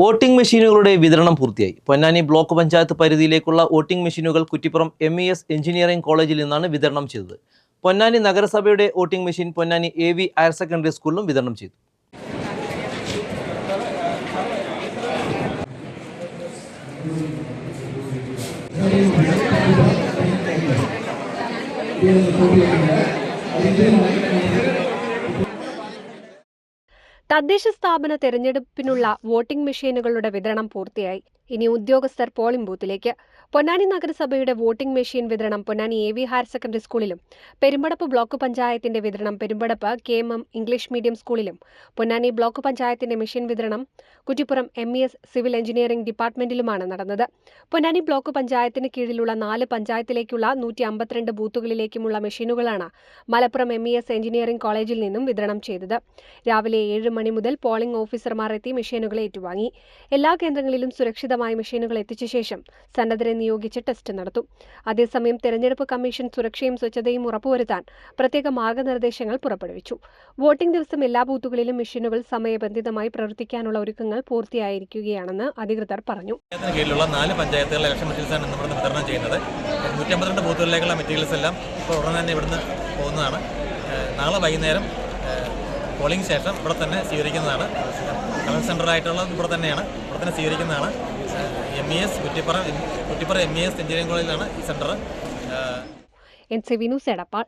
Voting മെഷീനുകളുടെ വിതരണം പൂർത്തിയായി. പൊന്നാനി ബ്ലോക്ക് പഞ്ചായത്ത് പരിധിയിലേക്കുള്ള വോട്ടിംഗ് മെഷീനുകൾ Kuttippuram M E S engineering കോളേജിൽ നിന്നാണ് വിതരണം ചെയ്തത്. പൊന്നാനി നഗരസഭയുടെ voting machine Ponnani A V higher secondary സ്കൂളിലും വിതരണം ചെയ്തു. തദ്ദേശ സ്ഥാപന തെരഞ്ഞെടുപ്പിനുള്ള വോട്ടിംഗ് മെഷീനുകളുടെ വിതരണം പൂർത്തിയായി. ഇനി ഉദ്യോഗസ്ഥർ പോളിംഗ് ബൂത്തിലേക്ക്. പൊന്നാനി നഗരസഭയുടെ വോട്ടിംഗ് മെഷീൻ വിതരണം Ponnani A V higher secondary സ്കൂളിലും പെരുമ്പടപ്പ് ബ്ലോക്ക് പഞ്ചായത്തിന്റെ വിതരണം Perumpadappu K M M English medium സ്കൂളിലും പൊന്നാനി ബ്ലോക്ക് പഞ്ചായത്തിന്റെ മെഷീൻ വിതരണം Kuttippuram M E S civil engineering ഡിപ്പാർട്ട്മെന്റിലുമാണ് നടന്നത്. പൊന്നാനി ബ്ലോക്ക് പഞ്ചായത്തിന് കീഴിലുള്ള നാല് പഞ്ചായത്തിലേക്കുള്ള നൂറ്റി അമ്പത്തിരണ്ട് ബൂത്തുകളിലേക്കുമുള്ള മെഷീനുകളാണ് Malappuram M E S engineering കോളേജിൽ നിന്നും വിതരണം ചെയ്തത്. രാവിലെ ഏഴ് മണി മുതൽ പോളിംഗ് ഓഫീസർമാർ എത്തി മെഷീനുകൾ ഏറ്റുവാങ്ങി. എല്ലാ കേന്ദ്രങ്ങളിലും സുരക്ഷിതമായി മെഷീനുകൾ എത്തിച്ച ശേഷം സന്നദ്ധരെ നിയോഗിച്ച് ടെസ്റ്റ് നടത്തും. അതേസമയം തെരഞ്ഞെടുപ്പ് കമ്മീഷൻ സുരക്ഷയും സ്വച്ഛതയും ഉറപ്പുവരുത്താൻ പ്രത്യേക മാർഗനിർദ്ദേശങ്ങൾ പുറപ്പെടുവിച്ചു. വോട്ടിംഗ് ദിവസം എല്ലാ ബൂത്തുകളിലും മെഷീനുകൾ സമയബന്ധിതമായി പ്രവർത്തിക്കാനുള്ള ഒരുക്കങ്ങൾ പൂർത്തിയായിരിക്കുകയാണെന്ന് അധികൃതർ പറഞ്ഞു. നാല് പഞ്ചായത്തുകളിലെ ഇലക്ഷൻ വിതരണം മെറ്റീരിയൽസ് എല്ലാം ഇപ്പോൾ തന്നെ പോകുന്നതാണ്. നാളെ വൈകുന്നേരം പോളിംഗ് ശേഷം ഇവിടെ തന്നെ സ്വീകരിക്കുന്നതാണ്. കളക്ട് സെന്ററായിട്ടുള്ളത് ഇവിടെ തന്നെയാണ്. ഇവിടെ തന്നെ സ്വീകരിക്കുന്നതാണ്. M E S Kuttippuram Kuttippuram M E S engineering കോളേജിലാണ് ഈ സെന്റർ എൻ സി വിനു സെടപ്പാൾ